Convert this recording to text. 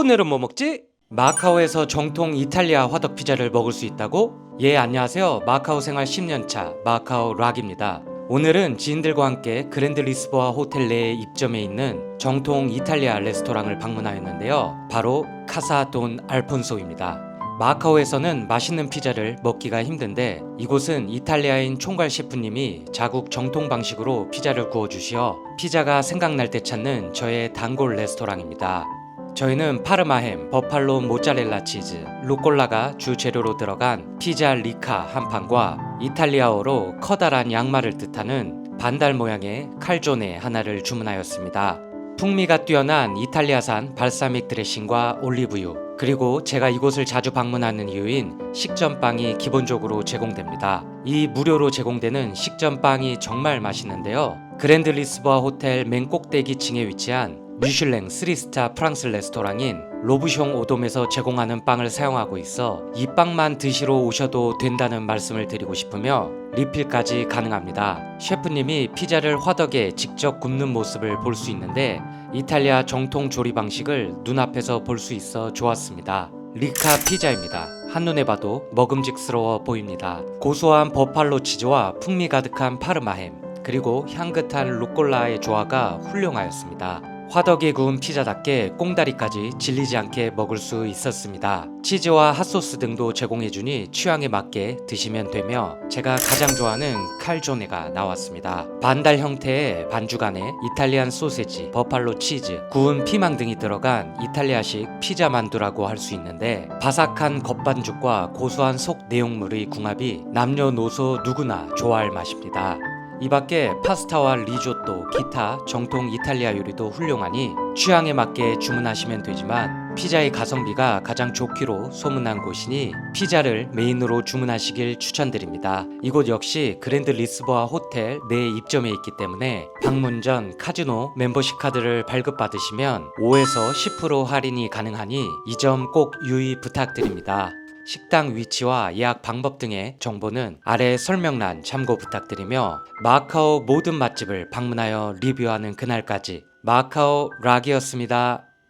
오늘은 뭐 먹지? 마카오에서 정통 이탈리아 화덕 피자를 먹을 수 있다고? 예, 안녕하세요. 마카오 생활 10년차 마카오 락입니다. 오늘은 지인들과 함께 그랜드 리스보아 호텔 내에 입점해 있는 정통 이탈리아 레스토랑을 방문하였는데요. 바로 카사 돈 알폰소입니다. 마카오에서는 맛있는 피자를 먹기가 힘든데 이곳은 이탈리아인 총괄 셰프님이 자국 정통 방식으로 피자를 구워주시어 피자가 생각날 때 찾는 저의 단골 레스토랑입니다. 저희는 파르마햄, 버팔로 모짜렐라 치즈, 루꼴라가 주 재료로 들어간 피자 리카 한 판과 이탈리아어로 커다란 양말을 뜻하는 반달 모양의 칼조네 하나를 주문하였습니다. 풍미가 뛰어난 이탈리아산 발사믹 드레싱과 올리브유, 그리고 제가 이곳을 자주 방문하는 이유인 식전빵이 기본적으로 제공됩니다. 이 무료로 제공되는 식전빵이 정말 맛있는데요. 그랜드 리스보아 호텔 맨 꼭대기 층에 위치한 미슐랭 3스타 프랑스 레스토랑인 로브숑 오돔에서 제공하는 빵을 사용하고 있어 이 빵만 드시러 오셔도 된다는 말씀을 드리고 싶으며 리필까지 가능합니다. 셰프님이 피자를 화덕에 직접 굽는 모습을 볼 수 있는데 이탈리아 정통 조리 방식을 눈앞에서 볼 수 있어 좋았습니다. 리카 피자입니다. 한눈에 봐도 먹음직스러워 보입니다. 고소한 버팔로 치즈와 풍미 가득한 파르마햄, 그리고 향긋한 루꼴라의 조화가 훌륭하였습니다. 화덕에 구운 피자답게 꽁다리까지 질리지 않게 먹을 수 있었습니다. 치즈와 핫소스 등도 제공해주니 취향에 맞게 드시면 되며 제가 가장 좋아하는 칼조네가 나왔습니다. 반달 형태의 반죽 안에 이탈리안 소세지, 버팔로 치즈, 구운 피망 등이 들어간 이탈리아식 피자 만두라고 할 수 있는데 바삭한 겉반죽과 고소한 속 내용물의 궁합이 남녀노소 누구나 좋아할 맛입니다. 이 밖에 파스타와 리조또, 기타 정통 이탈리아 요리도 훌륭하니 취향에 맞게 주문하시면 되지만 피자의 가성비가 가장 좋기로 소문난 곳이니 피자를 메인으로 주문하시길 추천드립니다. 이곳 역시 그랜드 리스보아 호텔 내에 입점해 있기 때문에 방문 전 카지노 멤버십 카드를 발급받으시면 5에서 10% 할인이 가능하니 이 점 꼭 유의 부탁드립니다. 식당 위치와 예약 방법 등의 정보는 아래 설명란 참고 부탁드리며 마카오 모든 맛집을 방문하여 리뷰하는 그날까지 마카오 락이었습니다.